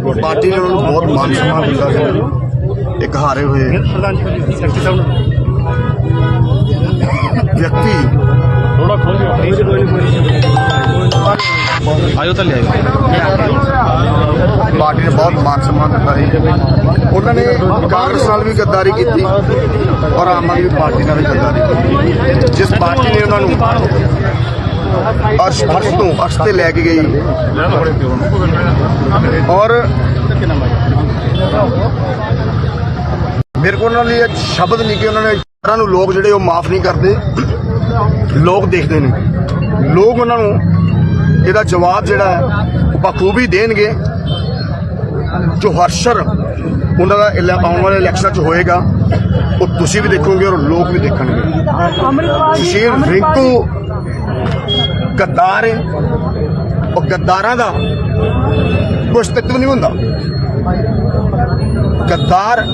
Party ਨੇ ਉਹਨਾਂ ਨੂੰ ਬਹੁਤ ਮਾਨ ਸਨਮਾਨ ਦਿੱਤਾ ਸੀ ਇੱਕ ਹਾਰੇ ਹੋਏ ਵਿਅਕਤੀ। ਆਇਓ ਤਾਂ ਲਿਆਇਓ। ਪਾਰਟੀ ਨੇ ਬਹੁਤ ਮਾਨ ਸਨਮਾਨ ਦਿੱਤਾ ਸੀ ਉਹਨਾਂ ਨੇ ਕਾਂਗਰਸ ਨਾਲ ਵੀ ਗੱਦਾਰੀ ਕੀਤੀ ਔਰ ਆਮ ਆਦਮੀ ਪਾਰਟੀ ਨਾਲ ਵੀ ਗੱਦਾਰੀ ਕੀਤੀ। ਜਿਸ ਪਾਰਟੀ ਨੇ ਉਹਨਾਂ ਨੂੰ ਅਰਸ਼ ਅਰਸ਼ ਤੋਂ ਅਰਸ਼ ਤੇ ਲੈ ਕੇ ਗਈ। ਔਰ ਮੇਰੇ ਕੋਲ ਉਹਨਾਂ ਲਈ ਇਹ ਸ਼ਬਦ ਨਹੀਂ ਕਿ ਉਹਨਾਂ ਨੇ ਤਰ੍ਹਾਂ ਨੂੰ ਲੋਕ ਜਿਹੜੇ ਉਹ ਮਾਫ ਨਹੀਂ ਕਰਦੇ। ਲੋਕ ਦੇਖਦੇ ਨੇ। ਲੋਕ ਉਹਨਾਂ ਨੂੰ ਇਹਦਾ ਜਵਾਬ ਜਿਹੜਾ ਹੈ ਉਹ ਬਖੂਬੀ ਦੇਣਗੇ। ਜੋ ਹਰਸ਼ਰ ਉਹਨਾਂ ਦਾ ਇਲੈ- ਆਉਣ ਵਾਲੇ ਇਲੈਕਸ਼ਨ 'ਚ ਹੋਏਗਾ ਉਹ ਤੁਸੀਂ ਵੀ ਦੇਖੋਗੇ ਔਰ ਲੋਕ ਵੀ ਦੇਖਣਗੇ। ਸੁਸ਼ੀਲ ਰਿੰਕੂ ਗੱਦਾਰ ਹੈ। ਉਹ ਗੱਦਾਰਾਂ ਦਾ ਕੋਈ ਅਸਤਿਤਵ ਨਹੀਂ ਹੁੰਦਾ। ਗੱਦਾਰ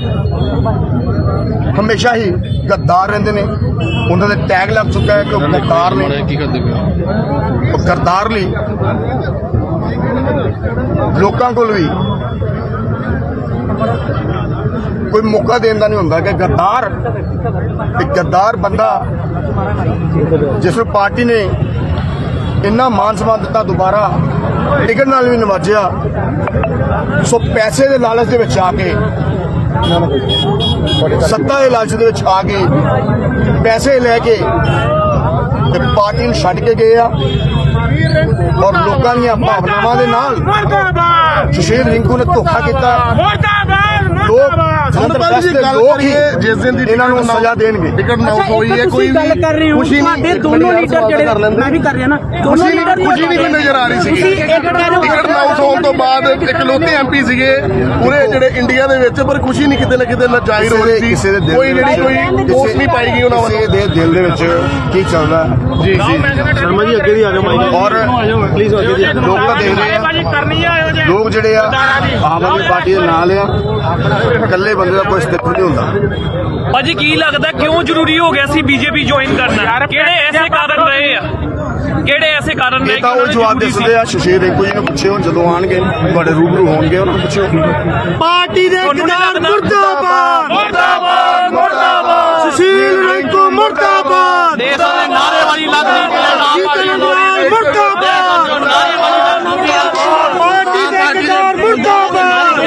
ਹਮੇਸ਼ਾ ਹੀ ਗੱਦਾਰ ਰਹਿੰਦੇ ਨੇ। ਉਹਨਾਂ ਦੇ ਟੈਗ ਲੱਗ ਚੁੱਕਾ ਹੈ ਕਿ ਉਹ ਗੱਦਾਰ ਨੇ। ਉਹ ਕਰਤਾਰ ਲਈ ਲੋਕਾਂ ਕੋਲ ਵੀ ਕੋਈ ਮੌਕਾ ਦੇਣ ਦਾ ਨਹੀਂ ਹੁੰਦਾ ਕਿ ਗੱਦਾਰ ਇੱਕ ਗੱਦਾਰ ਬੰਦਾ ਜਿਸ ਨੂੰ ਪਾਰਟੀ ਨੇ ਇੰਨਾ ਮਾਨ ਸਨਮਾਨ ਦਿੱਤਾ ਦੁਬਾਰਾ ਟਿਕਟ ਨਾਲ ਵੀ ਨਵਾਜਿਆ। ਸੋ ਪੈਸੇ ਦੇ ਲਾਲਚ ਦੇ ਵਿੱਚ ਆ ਕੇ ਸੱਤਾ ਦੇ ਲਾਲਚ ਦੇ ਵਿੱਚ ਆ ਕੇ ਪੈਸੇ ਲੈ ਕੇ ਤੇ ਪਾਰਟੀ ਨੂੰ ਛੱਡ ਕੇ ਗਏ ਆ। ਔਰ ਲੋਕਾਂ ਦੀਆਂ ਭਾਵਨਾਵਾਂ ਦੇ ਨਾਲ ਸੁਸ਼ੀਲ ਰਿੰਕੂ ਨੇ ਧੋਖਾ ਕੀਤਾ। ਲੋਕ ਜਲੰਧਰ ਦੇ ਲੋਕ ਹੀ ਜਿਸ ਦਿਨ ਦੀ ਇਹਨਾਂ ਨੂੰ ਸਜ਼ਾ ਦੇਣਗੇ। ਟਿਕਟ ਨਾ ਹੋਈ ਹੈ ਕੋਈ ਗੱਲ ਕਰ ਰਹੇ ਹੋ ਤੁਹਾਡੇ ਦੋਨੋਂ ਲੀਡਰ ਜਿਹੜੇ। ਮੈਂ ਵੀ ਕਰ ਰਿਹਾ ਨਾ ਦੋਨੋਂ ਲੀਡਰ ਨਹੀਂ ਖੁਸ਼ੀ ਨਹੀਂ ਨਜ਼ਰ ਆ ਰਹੀ ਹੋ ਟਿਕਟ ਨਾਊਟ ਹੋਣ ਤੋਂ ਬਾਅਦ ਇਕਲੌਤੇ ਐਮਪੀ ਸੀਗੇ ਪੂਰੇ ਜਿਹੜੇ ਇੰਡੀਆ ਦੇ ਵਿੱਚ ਪਰ ਖੁਸ਼ੀ ਨਹੀਂ ਕਿਤੇ ਨਾ ਕਿਤੇ ਨਾ ਜ਼ਾਹਿਰ ਹੋ ਰਹੀ ਸੀ। ਕੋਈ ਜਿਹੜੀ ਕੋਈ ਦੋਸਤ ਨਹੀਂ ਪਾਈ ਗਈ ਉਹਨਾਂ ਵੱਲੋਂ। ਦੇ ਦਿਲ ਦੇ ਵਿੱਚ ਕੀ ਚੱਲਦਾ। ਜੀ ਜੀ। ਸ਼ਰਮਾ ਜੀ ਅੱਗੇ ਦੀ ਆ ਜਾਓ ਮਾਈਕ ਔਰ ਪਲੀਜ਼ ਅੱਗੇ ਦੀ ਲੋਕ ਤਾਂ ਦੇਖ ਰਹੇ ਆ ਲੋਕ ਜਿਹੜੇ ਆ ਆਮ ਆਦਮੀ ਪਾਰਟੀ ਦੇ ਨਾਲ ਆ। ਇਕੱਲੇ ਬੰਦੇ ਦਾ ਕੋਈ ਸਥਿਤੀ ਨਹੀਂ ਹੁੰਦਾ। ਭਾਜੀ ਕੀ ਲੱਗਦਾ ਕਿਉਂ ਜ਼ਰੂਰੀ ਹੋ ਗਿਆ ਸੀ ਬੀਜੇਪੀ ਜੁਆਇਨ ਕਰਨਾ? ਕਿਹੜੇ ਐਸੇ ਕਾਰਨ ਰਹੇ ਆ? ਕਿਹੜੇ ਐਸੇ ਕਾਰਨ ਰਹੇ? ਇਹ ਤਾਂ ਉਹ ਨੇ ਜਵਾਬ ਦੇ ਸਕਦੇ ਆ ਸੁਸ਼ੀਲ ਰਿੰਕੂ ਜੀ ਨੂੰ ਪੁੱਛਿਓ ਜਦੋਂ ਆਣਗੇ ਤੁਹਾਡੇ ਰੂਬਰੂ ਹੋਣਗੇ ਉਹਨਾਂ ਨੂੰ ਪੁੱਛਿਓ। ਪਾਰਟੀ ਦੇ? ਮੁਰਦਾਬਾਦ ਮੁਰਦਾਬਾਦ। ਮੁਰਦਾਬਾਦ ਸੁਸ਼ੀਲ ਰਿੰਕੂ ਮੁਰਦਾਬਾਦ ਦੇਸਾਂ ਦੇ ਨਾਰੇ ਵਾਲੀ ਲੱਗਦੀ ਮੁਰਦਾਬਾਦ ਪਾਰਟੀ ਦੇ ਕਿਦਾਰ ਮੁਰਦਾਬਾਦ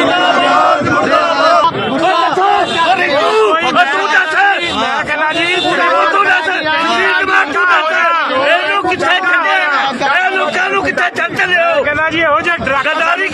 ਤੂੰ ਦੱਸ ਮੈਂ ਕਹਿੰਦਾ ਜੀ ਤੂੰ ਦੱਸ ਜੀ ਮੈਂ ਤੂੰ ਦੱਸ ਇਹਨੂੰ ਕਿੱਥੇ ਕੱਢਿਆ ਇਹ ਲੋਕਾਂ ਨੂੰ ਕਿੱਥੇ ਚੱਲ ਚੱਲੇ ਹੋ ਕਹਿੰਦਾ ਜੀ ਇਹੋ ਜਿਹਾ ਡਰਗ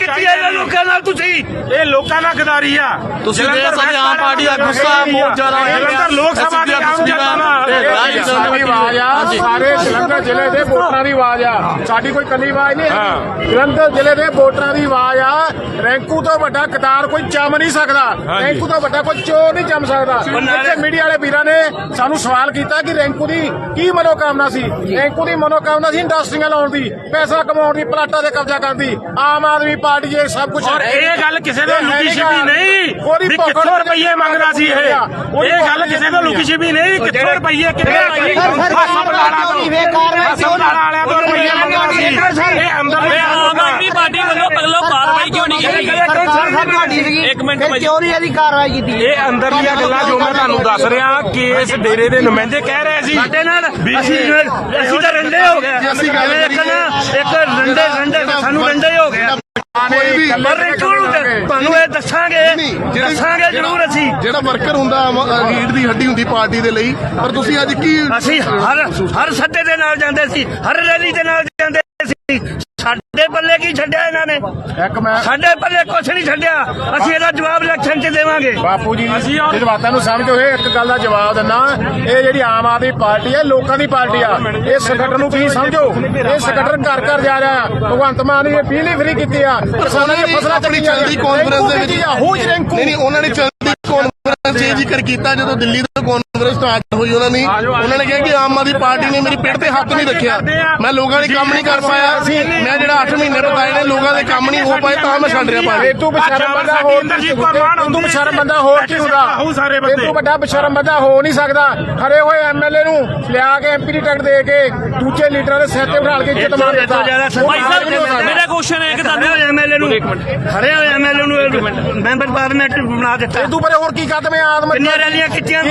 ਕੀਤੀ ਹੈ ਇਹਨਾਂ ਲੋਕਾਂ ਨਾਲ ਤੁਸੀਂ? ਇਹ ਲੋਕਾਂ ਨਾਲ ਗਦਾਰੀ ਆ। ਤੁਸੀਂ ਦੇਖ ਸਕਦੇ ਹਾਂ, ਪਾਰਟੀ ਦਾ ਗੁੱਸਾ ਬਹੁਤ ਜ਼ਿਆਦਾ ਹੈ। ਜਲੰਧਰ ਲੋਕ ਸਭਾ ਦੇ ਆਮ ਜਨਤਾ ਆਵਾਜ਼ ਆ ਸਾਰੇ ਜਲੰਧਰ ਜ਼ਿਲ੍ਹੇ ਦੇ ਵੋਟਰਾਂ ਦੀ ਆਵਾਜ਼ ਆ। ਸਾਡੀ ਕੋਈ ਕੱਲੀ ਆਵਾਜ਼ ਨਹੀਂ। ਜਲੰਧਰ ਜ਼ਿਲ੍ਹੇ ਦੇ ਵੋਟਰਾਂ ਦੀ ਆਵਾਜ਼ ਆ। ਰੈਂਕੂ ਤੋਂ ਵੱਡਾ ਕਤਾਰ ਕੋਈ ਚਮ ਨਹੀਂ ਸਕਦਾ। ਰੈਂਕੂ ਤੋਂ ਵੱਡਾ ਕੋਈ ਚੋਰ ਨਹੀਂ ਚਮ ਸਕਦਾ। ਇੱਥੇ ਮੀਡੀਆ ਵਾਲੇ ਵੀਰਾਂ ਨੇ ਸਾਨੂੰ ਸਵਾਲ ਕੀਤਾ ਕਿ ਰੈਂਕੂ ਦੀ ਕੀ ਮਨੋਕਾਮਨਾ ਸੀ? ਰੈਂਕੂ ਦੀ ਮਨੋਕਾਮਨਾ ਸੀ ਇੰਡਸਟਰੀਆਂ ਲਾਉਣ ਦੀ ਪੈਸਾ ਕਮਾਉਣ ਦੀ ਪਲਾਟਾਂ ਤੇ ਕਬਜ਼ਾ ਕਰਨ ਦੀ ਆਮ ਆਦਮੀ ਪਾਰਟੀ ਇਹ ਸਭ ਕੁਝ ਔਰ ਇਹ ਗੱਲ ਕਿਸੇ ਤੋਂ ਲੁਕੀ ਛਿਪੀ ਨਹੀਂ ਵੀ ਕਿੱਥੋਂ ਰੁਪਈਏ ਮੰਗਦਾ ਸੀ ਇਹ ਇਹ ਗੱਲ ਕਿਸੇ ਤੋਂ ਲੁਕੀ ਛਿਪੀ ਨਹੀਂ ਕਿੱਥੋਂ ਰੁਪਈਏ ਕਿੱਥੇ ਰੁਪਈਏ ਹਸਪਤਾਲਾਂ ਤੋਂ ਹਸਪਤਾਲਾਂ ਵਾਲਿਆਂ ਤੋਂ ਰੁਪਈਏ ਮੰਗਦਾ ਸੀ ਇਹ ਅੰਦਰ ਆਮ ਆਦਮੀ ਪਾਰਟੀ ਵੱਲੋਂ ਪਹਿਲਾਂ ਕਾਰਵਾਈ ਕਿਉਂ ਨਹੀਂ ਕੀਤੀ ਇੱਕ ਮਿੰਟ ਭਾਜੀ ਚੋਰੀ ਦੀ ਕਾਰਵਾਈ ਕੀਤੀ ਇਹ ਅੰਦਰਲੀਆਂ ਗੱਲਾਂ ਜੋ ਮੈਂ ਤੁਹਾਨੂੰ ਦੱਸ ਰਿਹਾ ਕੇਸ ਡੇਰੇ ਦੇ ਨੁਮਾਇੰਦੇ ਕਹਿ ਰਹੇ ਸੀ ਸਾਡੇ ਨਾਲ ਅਸੀਂ ਅਸੀਂ ਤਾਂ ਰੰਡੇ ਹੋ ਗਏ ਅਸੀਂ ਇੱਕ ਰੰਡੇ ਰੰਡੇ ਸਾਨੂੰ ਰੰਡੇ ਹੋ ਗਏ ਕੋਈ ਵੀ ਪਰ ਰਿੰਕੂ ਨੂੰ ਤੇ ਤੁਹਾਨੂੰ ਇਹ ਦੱਸਾਂਗੇ ਦੱਸਾਂਗੇ ਜ਼ਰੂਰ ਅਸੀਂ। ਜਿਹੜਾ ਵਰਕਰ ਹੁੰਦਾ ਰੀੜ ਦੀ ਹੱਡੀ ਹੁੰਦੀ ਪਾਰਟੀ ਦੇ ਲਈ ਪਰ ਤੁਸੀਂ ਅੱਜ ਕੀ ਅਸੀਂ ਹਰ ਹਰ ਸੱਦੇ ਦੇ ਨਾਲ ਜਾਂਦੇ ਸੀ ਹਰ ਰੈਲੀ ਦੇ ਨਾਲ ਜਾਂਦੇ ਸੀ। ਸਾਡੇ ਪੱਲੇ ਕੀ ਛੱਡਿਆ ਇਹਨਾਂ ਨੇ? ਇੱਕ ਮੈਂ ਸਾਡੇ ਪੱਲੇ ਕੁਛ ਨਹੀਂ ਛੱਡਿਆ। ਅਸੀਂ ਇਹਦਾ ਜਵਾਬ ਇਲੈਕਸ਼ਨ 'ਚ ਦੇਵਾਂਗੇ। ਬਾਪੂ ਜੀ ਦੀ ਜਜ਼ਬਾਤਾਂ ਨੂੰ ਸਮਝੋ ਇਹ ਇੱਕ ਗੱਲ ਦਾ ਜਵਾਬ ਦਿੰਨਾ ਇਹ ਜਿਹੜੀ ਆਮ ਆਦਮੀ ਪਾਰਟੀ ਹੈ ਲੋਕਾਂ ਦੀ ਪਾਰਟੀ ਆ। ਇਹ ਸੰਗਠਨ ਨੂੰ ਤੁਸੀਂ ਸਮਝੋ। ਇਹ ਸੰਗਠਨ ਘਰ ਘਰ ਜਾ ਰਿਹਾ। ਭਗਵੰਤ ਮਾਨ ਨੇ ਇਹ ਬਿਜਲੀ ਫਰੀ ਕੀਤੀ ਆ। ਕਿਸਾਨਾਂ ਦੀਆਂ ਫਸਲਾਂ ਆਪਣੀ ਚੱਲੀਆਂ ਚਲਦੀ ਕਾਨਫਰੰਸ ਦੇ ਵਿੱਚ ਹੂਜ ਰੈਂਕੂ? ਨਹੀਂ ਨਹੀਂ ਉਹਨਾਂ ਨੇ ਚਲਦੀ ਕਾਨਫਰੰਸ ਇਹ ਜ਼ਿਕਰ ਕੀਤਾ ਜਦੋਂ ਦਿੱਲੀ ਤੋਂ ਕਾਂਗਰਸ ਸਟਾਰਟ ਹੋਈ ਉਹਨਾਂ ਨੇ ਉਹਨਾਂ ਨੇ ਕਿਹਾ ਕਿ ਆਮ ਆਦਮੀ ਪਾਰਟੀ ਨੇ ਮੇਰੀ ਪਿੱਠ ਤੇ ਹੱਥ ਨਹੀਂ ਰੱਖਿਆ। ਮੈਂ ਲੋਕਾਂ ਦੇ ਕੰਮ ਨਹੀਂ ਕਰ ਪਾਇਆ। ਮੈਂ ਜਿਹੜਾ 8 ਮਹੀਨੇ ਬਤਾਏ ਨੇ ਲੋਕਾਂ ਦੇ ਕੰਮ ਨਹੀਂ ਹੋ ਪਾਏ ਤਾਂ ਮੈਂ ਛੱਡ ਰਿਹਾ ਪਾਰਟੀ ਤੂੰ ਬਸ਼ਰਮ ਬੰਦਾ ਹੋਰ ਤੂੰ ਬਸ਼ਰਮ ਬੰਦਾ ਹੋਰ ਕੀ ਹੁੰਦਾ। ਤੂੰ ਵੱਡਾ ਬਸ਼ਰਮ ਬੰਦਾ ਹੋ ਨਹੀਂ ਸਕਦਾ। ਹਰੇ ਹੋਏ ਐਮਐਲਏ ਨੂੰ ਲਿਆ ਕੇ ਐਮਪੀ ਦੀ ਟਿਕਟ ਦੇ ਕੇ ਦੂਜੇ ਲੀਡਰਾਂ ਦੇ ਸਿਰ ਤੇ ਬਿਠਾ ਕੇ ਇੱਜ਼ਤ ਮਾਰ ਦਿੱਤਾ। ਭਾਈ ਸਾਹਿਬ ਮੇਰਾ ਕੁਐਸਚਨ ਹੈ ਕਿ ਤੁਹਾਨੂੰ ਐਮਐਲਏ ਨੂੰ ਹਰੇ ਹੋਏ ਐਮਐਲਏ ਨੂੰ ਮੈਂਬਰ ਪਾਰਲੀਮੈਂਟ ਬਣਾ ਦਿੱਤਾ। ਤੂੰ ਪਰੇ ਹੋਰ ਕੀ ਕਦਮ ਹੈ ਆਦਮ? ਕਿੰਨੀਆਂ ਰੈਲੀਆਂ ਕੀਤੀਆਂ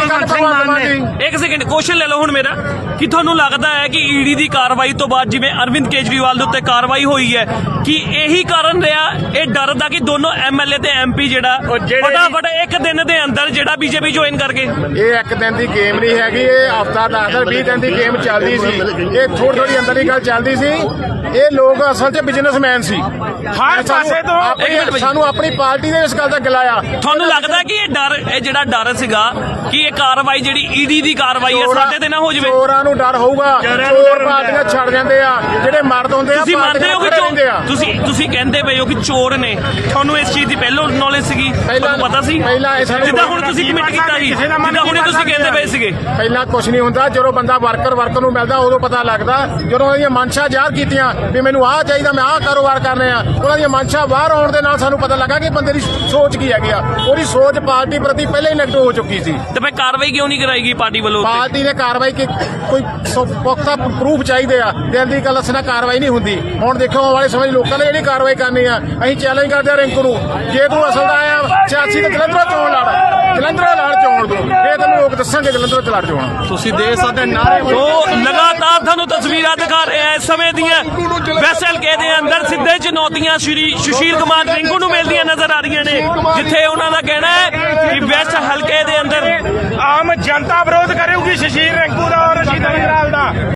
ਮਾਨ ਨੇ? ਇੱਕ ਸੈਕਿੰਡ ਕੁਐਸਚਨ ਲੈ ਲਓ ਹੁਣ ਮੇਰਾ। ਕਿ ਤੁਹਾਨੂੰ ਲੱਗਦਾ ਹੈ ਕਿ ਈਡੀ ਦੀ ਕਾਰਵਾਈ ਤੋਂ ਬਾਅਦ ਜਿਵੇਂ ਅਰਵਿੰਦ ਕੇਜਰੀਵਾਲ ਦੇ ਉੱਤੇ ਕਾਰਵਾਈ ਹੋਈ ਹੈ ਕਿ ਇਹੀ ਕਾਰਨ ਰਿਹਾ ਇਹ ਡਰ ਦਾ ਕਿ ਦੋਨੋਂ ਐਮਐਲਏ ਤੇ ਐਮਪੀ ਜਿਹੜਾ ਫਟਾਫਟ ਇੱਕ ਦਿਨ ਦੇ ਅੰਦਰ ਜਿਹੜਾ ਬੀਜੇਪੀ ਜੁਆਇਨ ਕਰ ਗਏ ਇਹ ਇੱਕ ਦਿਨ ਦੀ ਗੇਮ ਨਹੀਂ ਹੈਗੀ ਇਹ ਹਫਤਾ 10 ਦਿਨ 20 ਦਿਨ ਦੀ ਗੇਮ ਚੱਲਦੀ ਸੀ। ਇਹ ਥੋੜੀ ਥੋੜੀ ਅੰਦਰ ਦੀ ਗੱਲ ਚੱਲਦੀ ਸੀ। ਇਹ ਲੋਕ ਅਸਲ 'ਚ ਬਿਜ਼ਨਸਮੈਨ ਸੀ। ਹਰ ਪਾਸੇ ਤੋਂ ਸਾਨੂੰ ਆਪਣੀ ਪਾਰਟੀ ਦੇ ਇਸ ਗੱਲ ਦਾ ਗਿਲਾ ਆ ਤੁਹਾਨੂੰ ਲੱਗਦਾ ਕਿ ਇਹ ਡਰ ਇਹ ਜਿਹੜਾ ਡਰ ਸੀਗਾ ਕਿ ਇਹ ਕਾਰਵਾਈ ਜਿਹੜੀ ਈਡੀ ਦੀ ਕਾਰਵਾਈ ਹੈ ਸਾਡੇ ਤੇ ਨਾ ਹੋ ਜਾਵੇ। ਚੋਰਾਂ ਨੂੰ ਡਰ ਹੋਊਗਾ। ਚੋਰਾਂ ਪਾਰਟੀਆਂ ਛੱਡ ਜਾਂਦੇ ਆ ਜਿਹੜੇ ਮਰਦ ਹੁੰਦੇ ਆ ਤੁਸੀਂ ਮੰਨਦੇ ਹੋ ਕਿ ਚੋਰ ਤੁਸੀਂ ਤੁਸੀਂ ਕਹਿੰਦੇ ਪਏ ਹੋ ਕਿ ਚੋਰ ਨੇ। ਤੁਹਾਨੂੰ ਇਸ ਚੀਜ਼ ਦੀ ਪਹਿਲਾਂ ਨੌਲੇਜ ਸੀਗੀ ਤੁਹਾਨੂੰ ਪਤਾ ਸੀ? ਪਹਿਲਾਂ ਇਹ ਸਾਨੂੰ ਜਿੱਦਾਂ ਹੁਣ ਤੁਸੀਂ ਕਮਿਟ ਕੀਤਾ ਸੀ ਜਿੱਦਾਂ ਹੁਣੇ ਤੁਸੀਂ ਕਹਿੰਦੇ ਪਏ ਸੀਗੇ। ਪਹਿਲਾਂ ਕੁਝ ਨਹੀਂ ਹੁੰਦਾ ਜਦੋਂ ਬੰਦਾ ਵਰਕਰ ਵਰਕਰ ਨੂੰ ਮਿਲਦਾ ਉਦੋਂ ਪਤਾ ਲੱਗਦਾ ਜਦੋਂ ਉਹਦੀਆਂ ਮਨਸ਼ਾ ਜ਼ਾਹਰ ਕੀਤੀਆਂ ਵੀ ਮੈਨੂੰ ਆਹ ਚਾਹੀਦਾ ਮੈਂ ਆਹ ਕਾਰੋਬਾਰ ਕਰਨੇ ਆ ਉਹਨਾਂ ਦੀਆਂ ਮਨਸ਼ਾ ਬਾਹਰ ਆਉਣ ਦੇ ਨਾਲ ਸਾਨੂੰ ਪਤਾ ਲੱਗਾ ਕਿ ਬੰਦੇ ਦੀ ਸੋਚ ਕੀ ਹੈਗੀ ਆ। ਉਹਦੀ ਸੋਚ ਪਾਰਟੀ ਪ੍ਰਤੀ ਪਹਿਲਾਂ ਹੀ ਨੈਗੇਟਿਵ ਹੋ ਚੁੱਕੀ ਸੀ। ਤੇ ਫਿਰ ਕਾਰਵਾਈ ਕਿਉਂ ਨਹੀਂ ਕਰਾਈ ਗਈ ਪਾਰਟੀ ਵੱਲੋਂ ਉੱਤੇ? ਪਾਰਟੀ ਨੇ ਕਾਰਵਾਈ ਕੀ ਕੋਈ ਸੋ- ਪੁਖਤਾ ਪ੍ਰੂਫ ਚਾਹੀਦੇ ਆ। ਦਿਲ ਦੀ ਗੱਲ ਨਾਲ ਕਾਰਵਾਈ ਨਹੀਂ ਹੁੰਦੀ। ਹੁਣ ਦੇਖੋ, ਆਉਣ ਵਾਲੇ ਸਮੇਂ 'ਚ ਲੋਕਾਂ ਨੇ ਜਿਹੜੀ ਕਾਰਵਾਈ ਕਰਨੀ ਆ, ਅਸੀਂ ਚੈਲੰਜ ਕਰਦੇ ਆ ਰਿੰਕੂ ਨੂੰ। ਜੇ ਤੂੰ ਅਸਲ ਦਾ ਆਇਆ, ਸਿਆਸੀ ਤੇ ਜਲੰਧਰੋਂ ਚੋਣ ਲੜ। ਜਲੰਧਰੋਂ ਲੜ ਚੋਣ ਤੂੰ। ਇਹ ਤੈਨੂੰ ਲੋਕ ਦੱਸਾਂਗੇ ਜਲੰਧਰੋਂ ਚ ਲੜ ਚੋਣ। ਤੁਸੀਂ ਦੇ ਸਕਦੇ ਨਾਰੇ ਉਹ ਲਗਾਤਾਰ ਤੁਹਾਨੂੰ ਤਸਵੀਰਾਂ ਦਿਖਾ ਰਹੇ ਆ ਇਸ ਸਮੇਂ ਦੀਆਂ ਵੈਸਟ ਹਲਕੇ ਦੇ ਅੰਦਰ ਸਿੱਧੇ ਚੁਣੌਤੀਆਂ ਸ਼੍ਰੀ ਸੁਸ਼ੀਲ ਕੁਮਾਰ ਰਿੰਕੂ ਨੂੰ ਮਿਲਦੀਆਂ ਨਜ਼ਰ ਆ ਰਹੀਆਂ ਨੇ ਜਿੱਥੇ ਉਹਨਾਂ ਦਾ ਕਹਿਣਾ ਹੈ ਕਿ ਵੈਸਟ ਹਲਕੇ ਦੇ ਅੰਦਰ ਆਮ ਜਨਤਾ ਵਿਰੋਧ ਕਰੇਗੀ ਸ਼ਸ਼ੀਰ ਰਿੰਕੂ ਦਾ ਔਰ ਰਸ਼ੀਦ ਅਗਰਵਾਲ ਦਾ।